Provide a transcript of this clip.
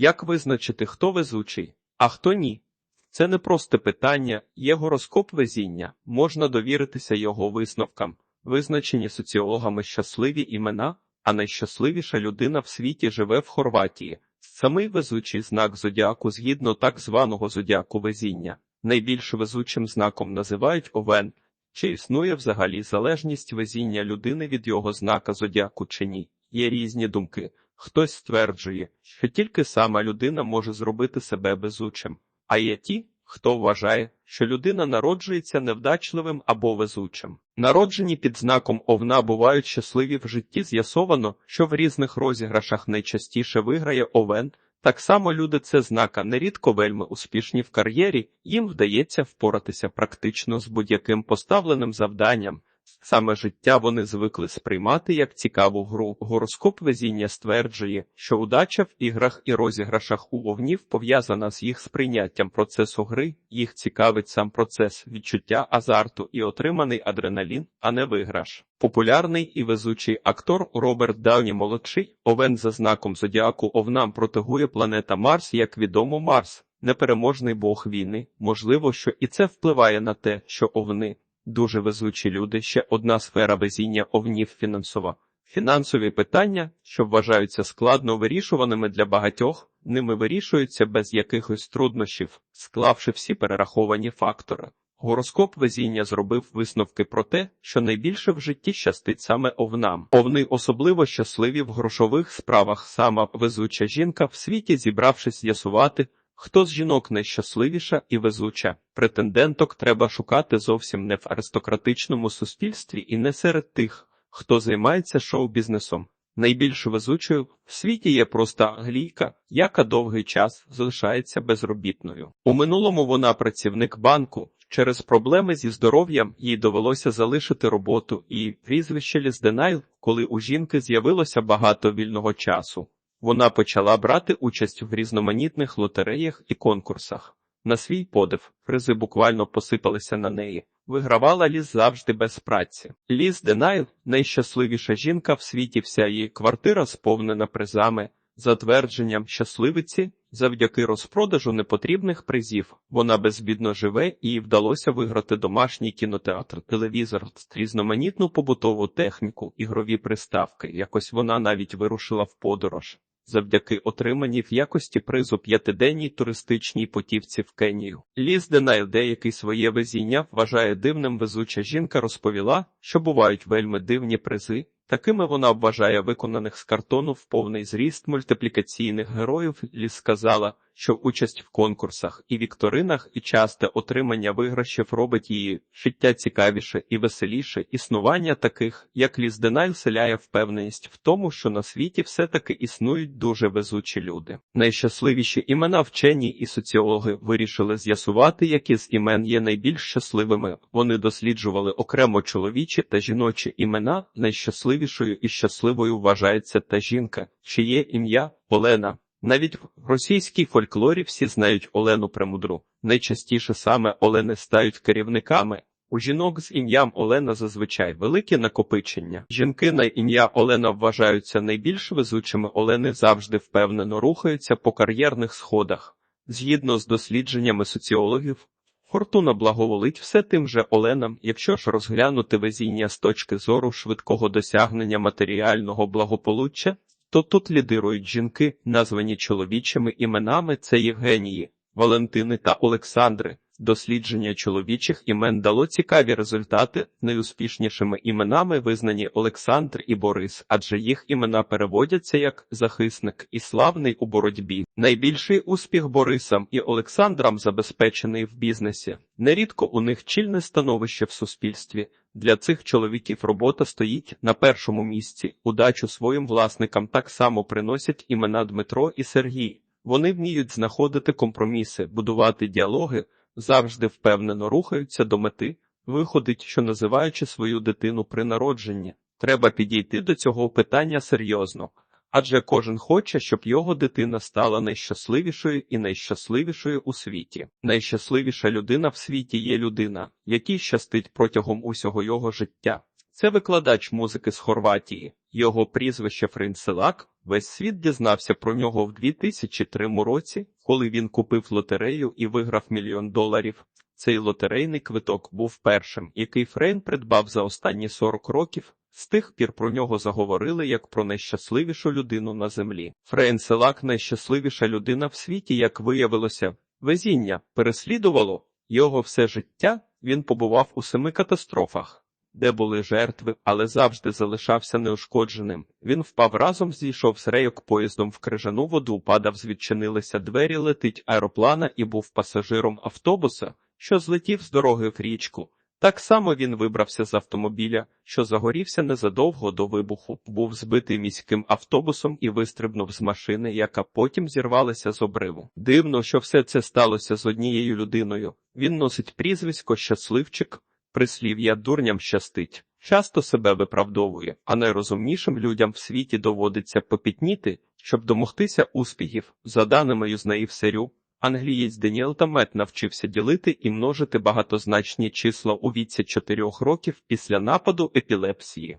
Як визначити, хто везучий, а хто ні? Це не просто питання, є гороскоп везіння, можна довіритися його висновкам. Визначені соціологами щасливі імена, а найщасливіша людина в світі живе в Хорватії. Самий везучий знак зодіаку згідно так званого зодіаку везіння. Найбільш везучим знаком називають овен. Чи існує взагалі залежність везіння людини від його знака зодіаку чи ні? Є різні думки. Хтось стверджує, що тільки сама людина може зробити себе везучим, а є ті, хто вважає, що людина народжується невдачливим або везучим. Народжені під знаком овна бувають щасливі в житті. З'ясовано, що в різних розіграшах найчастіше виграє овен. Так само люди це знака нерідко вельми успішні в кар'єрі, їм вдається впоратися практично з будь-яким поставленим завданням. Саме життя вони звикли сприймати як цікаву гру. Гороскоп везіння стверджує, що удача в іграх і розіграшах у вовнів пов'язана з їх сприйняттям процесу гри, їх цікавить сам процес відчуття азарту і отриманий адреналін, а не виграш. Популярний і везучий актор Роберт Дауні молодший, овен за знаком зодіаку овнам протегує планета Марс, як відомо Марс. Непереможний бог війни, можливо, що і це впливає на те, що овни Дуже везучі люди ще одна сфера везіння овнів фінансова. Фінансові питання, що вважаються складно вирішуваними для багатьох, ними вирішуються без якихось труднощів, склавши всі перераховані фактори. Гороскоп везіння зробив висновки про те, що найбільше в житті щастить саме овнам. Овни особливо щасливі в грошових справах. Сама везуча жінка в світі, зібравшись з'ясувати, Хто з жінок найщасливіша і везуча? Претенденток треба шукати зовсім не в аристократичному суспільстві і не серед тих, хто займається шоу-бізнесом. Найбільш везучою в світі є просто англійка, яка довгий час залишається безробітною. У минулому вона працівник банку. Через проблеми зі здоров'ям їй довелося залишити роботу і прізвище Лізденайл, коли у жінки з'явилося багато вільного часу. Вона почала брати участь в різноманітних лотереях і конкурсах. На свій подив призи буквально посипалися на неї. Вигравала ліс завжди без праці. Ліз Денайл найщасливіша жінка в світі. Вся її квартира сповнена призами. За твердженням щасливиці, завдяки розпродажу непотрібних призів, вона безбідно живе і їй вдалося виграти домашній кінотеатр, телевізор, різноманітну побутову техніку, ігрові приставки. Якось вона навіть вирушила в подорож завдяки отриманій в якості призу п'ятиденній туристичній потівці в Кенію. Ліз Денайл деякий своє везіння вважає дивним везуча жінка розповіла, що бувають вельми дивні призи. Такими вона вважає виконаних з картону в повний зріст мультиплікаційних героїв. Ліс сказала, що участь в конкурсах і вікторинах і часте отримання виграшів робить її життя цікавіше і веселіше. Існування таких, як Ліз Деналь, вселяє впевненість в тому, що на світі все-таки існують дуже везучі люди. Найщасливіші імена вчені і соціологи вирішили з'ясувати, які з імен є найбільш щасливими. Вони досліджували окремо чоловічі та жіночі імена. Найщасливішою і щасливою вважається та жінка, чиє ім'я Олена. Навіть в російській фольклорі всі знають Олену Премудру. Найчастіше саме Олени стають керівниками. У жінок з ім'ям Олена зазвичай велике накопичення. Жінки на ім'я Олена вважаються найбільш везучими. Олени завжди впевнено рухаються по кар'єрних сходах. Згідно з дослідженнями соціологів, фортуна благоволить все тим же Оленам, якщо ж розглянути везіння з точки зору швидкого досягнення матеріального благополуччя то тут лідирують жінки, названі чоловічими іменами це Євгенії, Валентини та Олександри. Дослідження чоловічих імен дало цікаві результати. Найуспішнішими іменами визнані Олександр і Борис, адже їх імена переводяться як захисник і славний у боротьбі. Найбільший успіх Борисам і Олександрам забезпечений в бізнесі. Нерідко у них чільне становище в суспільстві. Для цих чоловіків робота стоїть на першому місці. Удачу своїм власникам так само приносять імена Дмитро і Сергій. Вони вміють знаходити компроміси, будувати діалоги завжди впевнено рухаються до мети, виходить, що називаючи свою дитину при народженні. Треба підійти до цього питання серйозно, адже кожен хоче, щоб його дитина стала найщасливішою і найщасливішою у світі. Найщасливіша людина в світі є людина, якій щастить протягом усього його життя. Це викладач музики з Хорватії. Його прізвище Фринселак. Весь світ дізнався про нього в 2003 році, коли він купив лотерею і виграв мільйон доларів. Цей лотерейний квиток був першим, який Фрейн придбав за останні 40 років. З тих пір про нього заговорили як про найщасливішу людину на землі. Фрейн Селак найщасливіша людина в світі, як виявилося, везіння переслідувало його все життя. Він побував у семи катастрофах, де були жертви, але завжди залишався неушкодженим. Він впав разом, зійшов з рейок поїздом в крижану воду, падав, звідчинилися двері, летить аероплана і був пасажиром автобуса, що злетів з дороги в річку. Так само він вибрався з автомобіля, що загорівся незадовго до вибуху, був збитий міським автобусом і вистрибнув з машини, яка потім зірвалася з обриву. Дивно, що все це сталося з однією людиною. Він носить прізвисько щасливчик, прислів'я дурням щастить. Часто себе виправдовує, а найрозумнішим людям в світі доводиться попітніти, щоб домогтися успіхів. За даними Юзнаїв Серю, Англієць Деніел Тамет навчився ділити і множити багатозначні числа у віці 4 років після нападу епілепсії.